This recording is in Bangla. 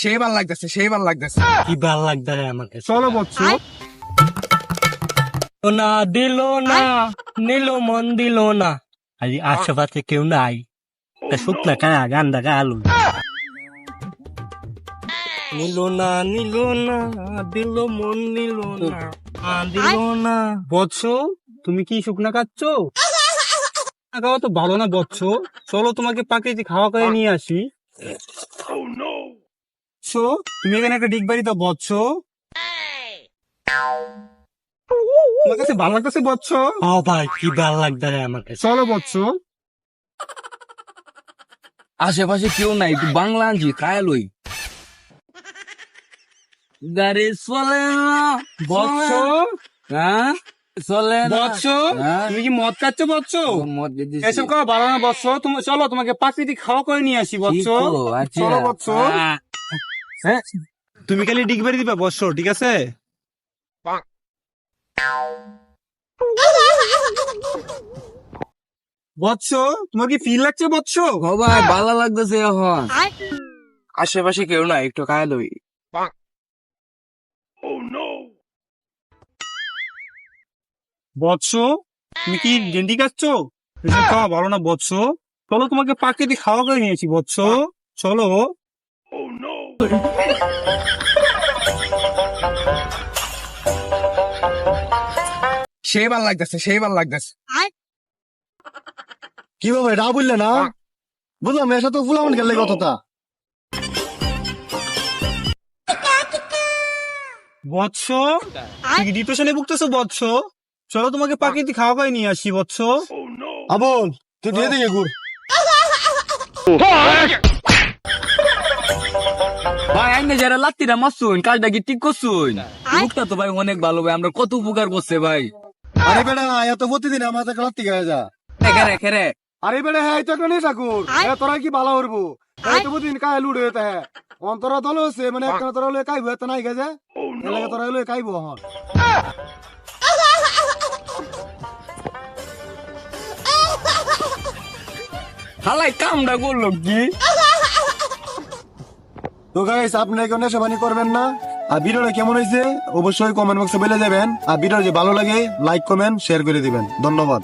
সেই ভালো লাগতেছে সেই ভালো লাগতেছে। কি ভালো লাগবে আমাকে চলো ও না দিল না নিল মন দিল না। আজ আশেপাশে কেউ নাই। শুকনা কায়া গান্দা গা আলু। নিল না নিল না দিল মন নিল না। দিল না। বৎস তুমি কি শুকনা খাচ্ছ? খাওয়া তো ভালো না বৎস। চলো তোমাকে প্রাকৃতিক খাওয়া করে নিয়ে আসি। বৎস, তুমি এখানে একটা ডিগ বাড়ি দাও বৎস তোমার কাছে ভালো লাগতেছে বৎস ও ভাই কি ভালো লাগবে আমাকে চলো বৎস আশেপাশে কেউ নাই তুই বাংলা আনছি খায় লই। গাড়ি চলে না বৎস হ্যাঁ? চলে বৎস হ্যাঁ? তুমি কি মদ খাচ্ছ বৎস মদ এসব খাওয়া ভালো না বৎস তুমি চলো তোমাকে প্রাকৃতিক খাওয়া করে নিয়ে আসি বৎস আচ্ছা। চলো বৎস হ্যাঁ। হ্যাঁ তুমি খালি ডিগ বাড়ি দিবা বৎস ঠিক আছে? বৎস তোমার কি ফিল লাগছে বৎস? ভাই ভালো লাগতেছে এখন। আশেপাশে কেউ নাই একটু খায় লই। বৎস তুমি কি গেন্ডি খাচ্ছ? খাওয়া ভালো না বৎস। চলো তোমাকে প্রাকৃতিক খাওয়া করে নিয়েছি বৎস। চলো। সেই ভালো লাগতেছে সেই ভালো লাগতেছে। কি বাবা এটা বললে না? বুঝলাম তো ফুলামন গেলে কতটা বৎস তুমি ডিপ্রেশনে ভুগতেছো বৎস? চলো তোমাকে প্রাকৃতিক খাওয়া করে নিয়ে আসি বৎস। আবল তুই দিয়ে ঘুর। আইনে যারা লাত্তিরা মারছুন কাজটা কি ঠিক করছুন মুখটা তো ভাই অনেক ভালো ভাই আমরা কত উপকার করছে ভাই। আরে বেটা এত প্রতিদিন আমার রাত্রি গায়ে যা। খেরে খেরে। আরে বেটা হ্যাঁ এটা কেন ঠাকুর তোরা কি ভালো করব প্রতিদিন কায় লুড়ে হ্যাঁ। অন্তরা দল হচ্ছে মানে একটা তোরা লয়ে কাইবো এত নাই গেছে এলাকা তোরা লয়ে কাইবো হন। হালাই কামটা করল কি? তো গাইস আপনি কেউ নেশাবানি করবেন না। আর ভিডিওটা কেমন হয়েছে, অবশ্যই কমেন্ট বক্সে বলে দেবেন আর ভিডিও যে ভালো লাগে লাইক কমেন্ট শেয়ার করে দিবেন। ধন্যবাদ।